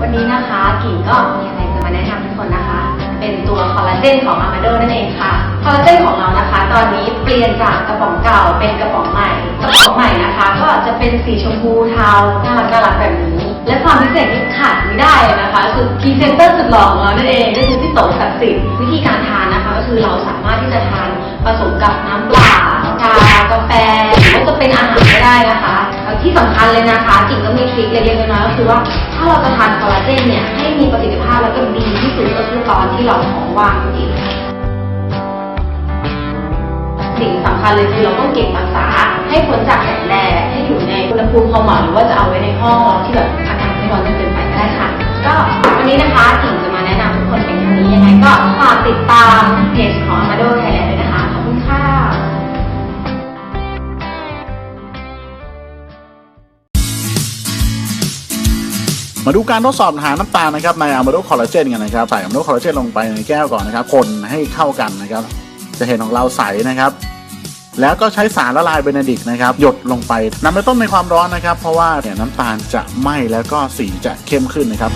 วันนี้นะคะกิ่งก็มีอะไรจะมาแนะนำทุกคนนะคะ เป็นตัวคอลลาเจนของอามาโดนั่นเองค่ะ คอลลาเจนของเรานะคะ ตอนนี้เปลี่ยนจากกระป๋องเก่าเป็นกระป๋องใหม่ กระป๋องใหม่นะคะ ก็จะเป็นสีชมพูเทาน่ารักน่ารักแบบนี้ และความพิเศษที่ขาดไม่ได้เลยนะคะคือพรีเซนเตอร์สุดหล่อของเรานั่นเองก็คือพี่โตศักดิ์สิทธิ์วิธีการทานนะคะ ก็คือเราสามารถที่จะทานผสมกับน้ำเปล่า ที่สำคัญเลยนะคะกิ่งก็มีทริคเล็กๆน้อยๆก็คือว่าถ้าเราจะทานคอลลาเจนเนี่ยให้มีประสิทธิภาพแล้วก็ดีที่สุดก็คือตอนที่เราท้องว่างจริงสิ่งสำคัญเลยคือเราต้องเก็บรักษาให้พ้นจากแสงแดดให้อยู่ในอุณหภูมิพอเหมาะหรือว่าจะเอาไว้ในห้องที่แบบอากาศไม่ร้อนจนเกินไปก็ได้ค่ะ ก็วันนี้นะคะกิ่งจะมาแนะนำทุกคนเป็นอย่างนี้ยังไงก็ฝากติดตาม มาดูการทดสอบหาน้ำตาลนะครับในอะมาโดคอลลาเจนกันนะครับใส่อะมาโดคอลลาเจนลงไปในแก้วก่อนนะครับ คนให้เข้ากันนะครับ จะเห็นของเราใสนะครับ แล้วก็ใช้สารละลายเบนดิกนะครับ หยดลงไปนำไปต้มในความร้อนนะครับ เพราะว่าเนี่ยน้ำตาลจะไหม้แล้วก็สีจะเข้มขึ้นนะครับ